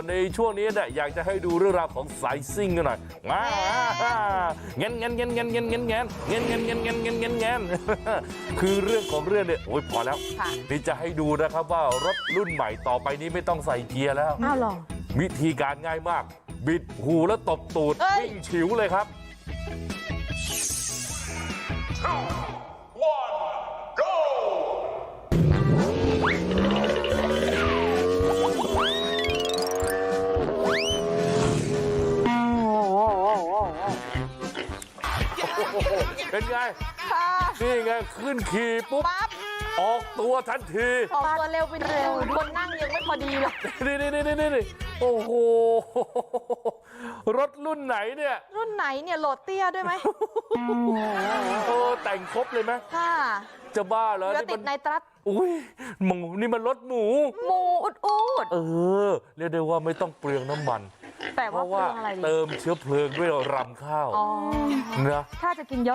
ว่าในช่วงนี้เนี่ยอยากจะให้ดูเรื่องราวของสายซิ่งกันหน่อยมาเงี้ยเงี้ยเงี้ยเงี้ยเงี้ยเงี้ยเงี้ยเงี้ยเงี้ยเงี้ยเงี้ยเงี้ยเงี้ยเงี้ยคือเรื่องของเรื่องเนี่ยโอ้ยพอแล้วค่ะนี่จะให้ดูนะครับว่ารถรุ่นใหม่ต่อไปนี้ไม่ต้องใส่เกียร์แล้วอ้าวเหรอวิธีการง่ายมาก บิดหูแล้วตบตูดเอ้ยวิ่งฉิวเลยครับ เป็นไง ค่ะนี่ไงขึ้นขี่ปุ๊บ ปั๊บออกตัวทันที ออกตัวเร็วไปเร็วคนนั่งยังไม่พอดีเลยนี่นี่นี่นี่นี่โอ้โห รถรุ่นไหนเนี่ย รุ่นไหนเนี่ยโหลดเตี้ยด้วยไหมโอ้แต่งครบเลยไหมค่ะจะบ้าเหรอเรือนี่ติมัดนในตรัสอุ้ยหมูนี่มันรถหมู หมูอุดอุดเออ เรียกได้ว่าไม่ต้องเปลืองน้ำมัน แต่เพว่าราะเคว่ารื่องอะไรดีเติมเชื้อเพลิงด้วยรำข้าวอ๋อนะถ้าจะกินเยอะ